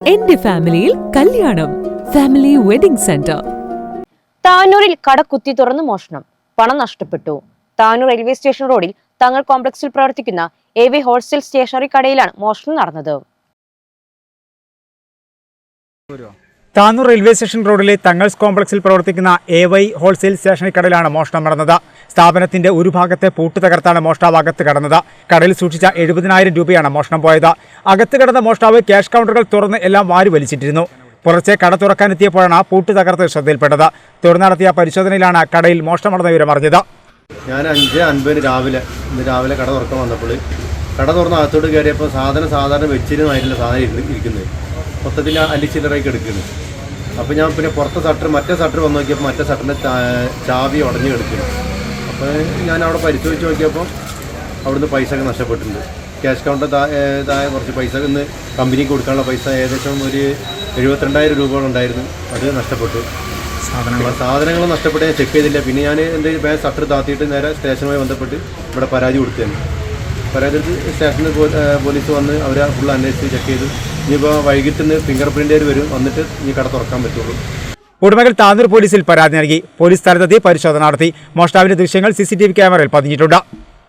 എന്റെ ഫാമിലിയിൽ കല്യാണം. Family wedding centre. താനൂരിൽ കട കുത്തി തുറന്ന് മോഷണം. പണം നഷ്ടപ്പെട്ടു. താനൂർ റെയിൽവേ സ്റ്റേഷൻ റോഡിൽ തങ്ങൾ കോംപ്ലക്സിൽ പ്രവർത്തിക്കുന്ന എ വി ഹോൾസെയിൽ സ്റ്റേഷനറി കടയിലാണ് മോഷണം നടന്നത്. താനൂർ റെയിൽവേ സ്റ്റേഷൻ റോഡിലെ തങ്ങൾസ് കോംപ്ലക്സിൽ പ്രവർത്തിക്കുന്ന എ വൈ ഹോൾസെയിൽ സ്റ്റേഷനറി കടയിലാണ് മോഷണം നടന്നത്. സ്ഥാപനത്തിന്റെ ഒരു ഭാഗത്തെ പൂട്ട് തകർത്താണ് മോഷ്ടാവ് അകത്ത് കടന്നത്. കടയിൽ സൂക്ഷിച്ച എഴുപതിനായിരം രൂപയാണ് മോഷണം പോയത്. അകത്ത് കടന്ന മോഷ്ടാവ് ക്യാഷ് കൗണ്ടറുകൾ തുറന്ന് എല്ലാം വാരി വലിച്ചിട്ടിരുന്നു. പുറത്തെ കട തുറക്കാനെത്തിയപ്പോഴാണ് പൂട്ട് തകർത്ത് ശ്രദ്ധയിൽപ്പെട്ടത്. തുടർന്ന് നടത്തിയ പരിശോധനയിലാണ് കടയിൽ മോഷണം നടന്ന വിവരം അറിഞ്ഞത്. ഞാൻ അഞ്ച് അൻപതിന് രാവിലെ ഇന്ന് രാവിലെ കട തുറക്കാൻ വന്നപ്പോൾ കട തുറന്ന് അകത്തോട്ട് കയറിയപ്പോൾ സാധനം സാധാരണ വെച്ചിരുന്നായിട്ടില്ല സാധനം ഇരിക്കുന്നത്. മൊത്തത്തിൽ അല്ലിച്ചില്ലറയ്ക്ക് എടുക്കുന്നു അപ്പോൾ ഞാൻ പിന്നെ പുറത്തെ ഷട്ടർ മറ്റേ ഷട്ടർ വന്ന് നോക്കിയപ്പോൾ മറ്റേ ഷട്ടറിന്റെ ചാവി ഉടഞ്ഞു കിടക്കുന്നു അപ്പോൾ ഞാൻ അവിടെ പരിശോധിച്ച് നോക്കിയപ്പോൾ അവിടുന്ന് പൈസ ഒക്കെ നഷ്ടപ്പെട്ടിട്ടുണ്ട്. ക്യാഷ് കൗണ്ടർ ഇതായ കുറച്ച് പൈസ ഇന്ന് കമ്പനിക്ക് കൊടുക്കാനുള്ള പൈസ ഏകദേശം ഒരു എഴുപത്തിരണ്ടായിരം രൂപ ഉണ്ടായിരുന്നു. അത് നഷ്ടപ്പെട്ടു. സാധനങ്ങൾ. സാധനങ്ങൾ നഷ്ടപ്പെട്ട് ഞാൻ ചെക്ക് ചെയ്തില്ല. പിന്നെ ഞാൻ എന്റെ ബാഗ് ഷട്ടർ താത്തിയിട്ട് നേരെ സ്റ്റേഷനുമായി ബന്ധപ്പെട്ട് ഇവിടെ പരാതി കൊടുത്തതാണ് പരാതി കൊടുത്ത് സ്റ്റേഷനിൽ പോലീസ് വന്ന് അവർ ഫുൾ അന്വേഷിച്ച് ചെക്ക് ചെയ്തു. ഇനിയിപ്പോൾ വൈകിട്ട് ഫിംഗർ പ്രിന്റ് വരും. വന്നിട്ട് ഇനി കട തുറക്കാൻ പറ്റുള്ളൂ. ഉടമകൾ താന്നൂർ പോലീസിൽ പരാതി നൽകി. പോലീസ് സ്ഥലത്തെത്തി പരിശോധന നടത്തി. മോഷ്ടാവിന്റെ ദൃശ്യങ്ങൾ സിസിടിവി ക്യാമറയിൽ പതിഞ്ഞിട്ടുണ്ട്.